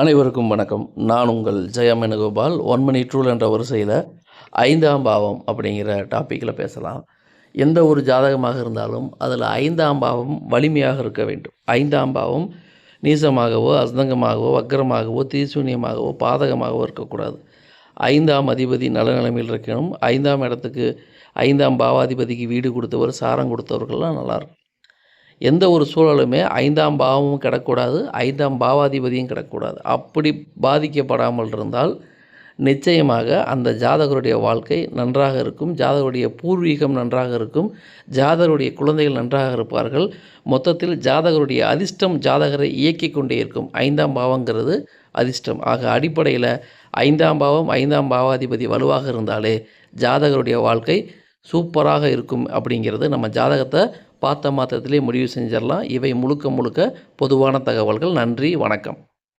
அனைவருக்கும் வணக்கம். நான் உங்கள் ஜெயம் ஒன் மணி ட்ரூல் என்ற வரிசையில் ஐந்தாம் பாவம் அப்படிங்கிற டாப்பிக்கில் பேசலாம். எந்த ஒரு ஜாதகமாக இருந்தாலும் அதில் ஐந்தாம் பாவம் வலிமையாக இருக்க வேண்டும். ஐந்தாம் பாவம் நீசமாகவோ அஸ்தங்கமாகவோ வக்கரமாகவோ தீசூன்யமாகவோ பாதகமாகவோ இருக்கக்கூடாது. ஐந்தாம் அதிபதி நல்ல நிலைமையில் இருக்கணும். ஐந்தாம் இடத்துக்கு ஐந்தாம் பாவாதிபதிக்கு வீடு கொடுத்தவர் சாரம் கொடுத்தவர்கள்லாம் நல்லாயிருக்கும் எந்த ஒரு சூழலுமே ஐந்தாம் பாவமும் கிடக்கூடாது ஐந்தாம் பாவாதிபதியும் கிடக்கூடாது அப்படி பாதிக்கப்படாமல் இருந்தால் நிச்சயமாக அந்த ஜாதகருடைய வாழ்க்கை நன்றாக இருக்கும் ஜாதகருடைய பூர்வீகம் நன்றாக இருக்கும் ஜாதகருடைய குழந்தைகள் நன்றாக இருப்பார்கள். மொத்தத்தில் ஜாதகருடைய அதிர்ஷ்டம் ஜாதகரை இயக்கி கொண்டே இருக்கும். ஐந்தாம் பாவங்கிறது அதிர்ஷ்டம். ஆக அடிப்படையில் ஐந்தாம் பாவம் ஐந்தாம் பாவாதிபதி வலுவாக இருந்தாலே ஜாதகருடைய வாழ்க்கை சூப்பராக இருக்கும் அப்படிங்கிறது நம்ம ஜாதகத்தை பார்த்த மாத்திரத்திலே முடிவு செஞ்சிடலாம். இவை முழுக்க முழுக்க பொதுவான தகவல்கள். நன்றி. வணக்கம்.